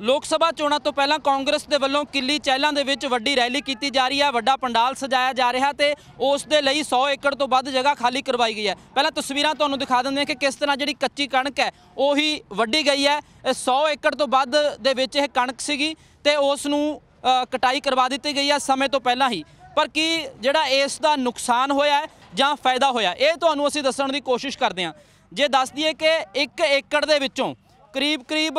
ਲੋਕ ਸਭਾ ਚੋਣਾਂ ਤੋਂ ਪਹਿਲਾਂ ਕਾਂਗਰਸ ਦੇ ਵੱਲੋਂ ਕਿੱਲੀ ਚਹਿਲਾਂ ਦੇ ਵਿੱਚ ਵੱਡੀ ਰੈਲੀ ਕੀਤੀ ਜਾ ਰਹੀ ਹੈ, ਵੱਡਾ ਪੰਡਾਲ ਸਜਾਇਆ ਜਾ ਰਿਹਾ ਤੇ ਉਸ ਦੇ ਲਈ 100 ਏਕੜ ਤੋਂ ਵੱਧ ਜਗ੍ਹਾ ਖਾਲੀ ਕਰਵਾਈ ਗਈ ਹੈ। ਪਹਿਲਾਂ ਤਸਵੀਰਾਂ ਤੁਹਾਨੂੰ ਦਿਖਾ ਦਿੰਦੇ ਹਾਂ ਕਿ ਕਿਸ ਤਰ੍ਹਾਂ ਜਿਹੜੀ ਕੱਚੀ ਕਣਕ ਹੈ, ਉਹੀ ਵੱਢੀ ਗਈ ਹੈ। ਇਹ 100 ਏਕੜ ਤੋਂ ਵੱਧ ਦੇ ਵਿੱਚ ਇਹ ਕਣਕ ਸੀਗੀ ਤੇ ਉਸ ਨੂੰ ਕਟਾਈ ਕਰਵਾ ਦਿੱਤੀ ਗਈ ਹੈ ਸਮੇਂ ਤੋਂ ਪਹਿਲਾਂ ਹੀ। ਪਰ ਕੀ ਜਿਹੜਾ ਇਸ ਦਾ ਨੁਕਸਾਨ ਹੋਇਆ ਜਾਂ ਫਾਇਦਾ ਹੋਇਆ, ਇਹ ਤੁਹਾਨੂੰ ਅਸੀਂ ਦੱਸਣ ਦੀ ਕੋਸ਼ਿਸ਼ ਕਰਦੇ ਹਾਂ। ਜੇ ਦੱਸ ਦਈਏ ਕਿ 1 ਏਕੜ ਦੇ ਵਿੱਚੋਂ ਕਰੀਬ ਕਰੀਬ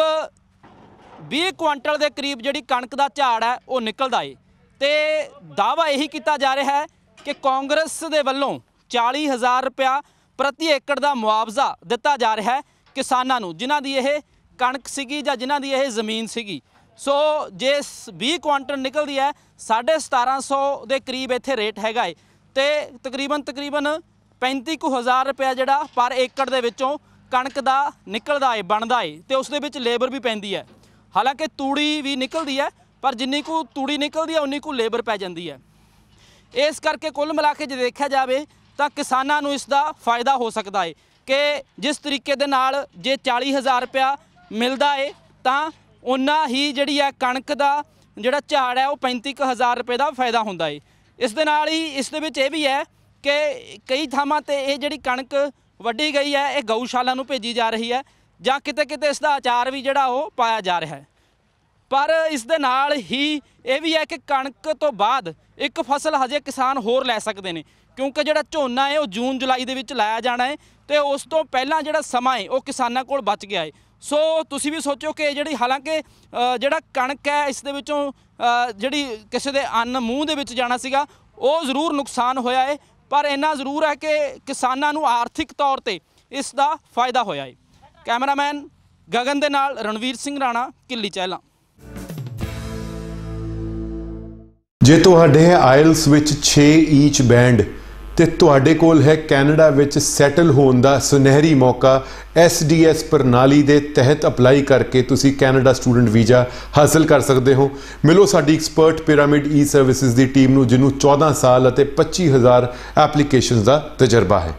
20 ਕੁਇੰਟਲ ਦੇ ਕਰੀਬ ਜਿਹੜੀ ਕਣਕ ਦਾ ਝਾੜ ਹੈ, ਉਹ ਨਿਕਲਦਾ ਏ। ਤੇ ਦਾਵਾ ਇਹੀ ਕੀਤਾ ਜਾ ਰਿਹਾ ਹੈ ਕਿ ਕਾਂਗਰਸ ਦੇ ਵੱਲੋਂ 40000 ਰੁਪਇਆ ਪ੍ਰਤੀ ਏਕੜ ਦਾ ਮੁਆਵਜ਼ਾ ਦਿੱਤਾ ਜਾ ਰਿਹਾ ਹੈ ਕਿਸਾਨਾਂ ਨੂੰ, ਜਿਨ੍ਹਾਂ ਦੀ ਇਹ ਕਣਕ ਸੀਗੀ ਜਾਂ ਜਿਨ੍ਹਾਂ ਦੀ ਇਹ ਜ਼ਮੀਨ ਸੀਗੀ। ਸੋ ਜੇ ਸ- 20 ਕੁਆਂਟਲ ਨਿਕਲਦੀ ਹੈ 1750 ਦੇ ਕਰੀਬ ਇੱਥੇ ਰੇਟ ਹੈਗਾ ਏ। ਤੇ ਤਕਰੀਬਨ ਤਕਰੀਬਨ 35000 ਰੁਪਇਆ ਜਿਹੜਾ ਪਰ ਏਕੜ ਦੇ ਵਿੱਚੋਂ ਕਣਕ ਦਾ ਨਿਕਲਦਾ ਏ, ਬਣਦਾ ਏ। ਤੇ ਉਸ ਦੇ ਵਿੱਚ ਲੇਬਰ ਵੀ ਪੈਂਦੀ ਹੈ। ਹਾਲਾਂਕਿ ਤੂੜੀ ਵੀ ਨਿਕਲਦੀ ਹੈ, ਪਰ ਜਿੰਨੀ ਕੁ ਤੂੜੀ ਨਿਕਲਦੀ ਹੈ, ਉਨੀ ਕੁ ਲੇਬਰ ਪੈ ਜਾਂਦੀ ਹੈ। ਇਸ ਕਰਕੇ ਕੁੱਲ ਮਿਲਾ ਕੇ ਜੇ ਦੇਖਿਆ ਜਾਵੇ, ਤਾਂ ਕਿਸਾਨਾਂ ਨੂੰ ਇਸ ਦਾ ਫਾਇਦਾ ਹੋ ਸਕਦਾ ਹੈ ਕਿ ਜਿਸ ਤਰੀਕੇ ਦੇ ਨਾਲ ਜੇ 40000 ਰੁਪਇਆ ਮਿਲਦਾ ਏ, ਤਾਂ ਉਨਾ ਹੀ ਜਿਹੜੀ ਹੈ ਕਣਕ ਦਾ ਜਿਹੜਾ ਝਾੜ ਹੈ, ਉਹ 35000 ਰੁਪਏ ਦਾ ਫਾਇਦਾ ਹੁੰਦਾ ਏ। ਇਸ ਦੇ ਨਾਲ ਹੀ ਇਸ ਦੇ ਵਿੱਚ ਇਹ ਵੀ ਹੈ ਕਿ ਕਈ ਥਾਵਾਂ ਤੇ ਇਹ ਜਿਹੜੀ ਕਣਕ ਵੱਢੀ ਗਈ ਹੈ, ਇਹ ਗਊਸ਼ਾਲਾ ਨੂੰ ਭੇਜੀ ਜਾ ਰਹੀ ਹੈ। ਜਾਂ ਕਿਤੇ ਕਿਤੇ ਇਸ ਦਾ ਅਚਾਰ ਵੀ ਜਿਹੜਾ ਉਹ ਪਾਇਆ ਜਾ ਰਿਹਾ ਹੈ। ਪਰ ਇਸ ਦੇ ਨਾਲ ਹੀ ਇਹ ਵੀ ਹੈ ਕਿ ਕਣਕ ਤੋਂ ਬਾਅਦ ਇੱਕ ਫਸਲ ਹਜੇ ਕਿਸਾਨ ਹੋਰ ਲੈ ਸਕਦੇ ਨੇ, ਕਿਉਂਕਿ ਜਿਹੜਾ ਝੋਨਾ ਹੈ ਉਹ ਜੂਨ ਜੁਲਾਈ ਦੇ ਵਿੱਚ ਲਾਇਆ ਜਾਣਾ ਹੈ ਤੇ ਉਸ ਤੋਂ ਪਹਿਲਾਂ ਜਿਹੜਾ ਸਮਾਂ ਹੈ ਉਹ ਕਿਸਾਨਾਂ ਕੋਲ ਬਚ ਗਿਆ ਹੈ। ਸੋ ਤੁਸੀਂ ਵੀ ਸੋਚੋ ਕਿ ਜਿਹੜੀ ਹਾਲਾਂਕਿ ਜਿਹੜਾ ਕਣਕ ਹੈ ਇਸ ਦੇ ਵਿੱਚੋਂ ਜਿਹੜੀ ਕਿਸੇ ਦੇ ਅੰਨ ਮੂੰਹ ਦੇ ਵਿੱਚ ਜਾਣਾ ਸੀਗਾ, ਉਹ ਜ਼ਰੂਰ ਨੁਕਸਾਨ ਹੋਇਆ ਹੈ, ਪਰ ਇੰਨਾ ਜ਼ਰੂਰ ਹੈ ਕਿ ਕਿਸਾਨਾਂ ਨੂੰ ਆਰਥਿਕ ਤੌਰ ਤੇ ਇਸ ਦਾ ਫਾਇਦਾ ਹੋਇਆ ਹੈ। ਕੈਮਰਾਮੈਨ ਗਗਨ ਦੇ ਨਾਲ ਰਣਵੀਰ ਸਿੰਘ ਰਾਣਾ, ਕਿੱਲੀ ਚਹਿਲਾਂ। ਜੇ ਤੁਹਾਡੇ ਹੈ ਆਇਲਸ ਵਿੱਚ 6 ਈਚ ਬੈਂਡ ਤੇ ਤੁਹਾਡੇ ਕੋਲ ਹੈ ਕੈਨੇਡਾ ਵਿੱਚ ਸੈਟਲ ਹੋਣ ਦਾ ਸੁਨਹਿਰੀ ਮੌਕਾ SDS ਪ੍ਰਣਾਲੀ ਦੇ ਤਹਿਤ ਅਪਲਾਈ ਕਰਕੇ ਤੁਸੀਂ ਕੈਨੇਡਾ ਸਟੂਡੈਂਟ ਵੀਜ਼ਾ ਹਾਸਲ ਕਰ ਸਕਦੇ ਹੋ। ਮਿਲੋ ਸਾਡੀ ਐਕਸਪਰਟ ਪਿਰਾਮਿਡ ਈ ਸਰਵਿਸਿਜ਼ ਦੀ ਟੀਮ ਨੂੰ, ਜਿਹਨੂੰ 14 ਸਾਲ ਅਤੇ 25000 ਐਪਲੀਕੇਸ਼ਨਸ ਦਾ ਤਜਰਬਾ ਹੈ।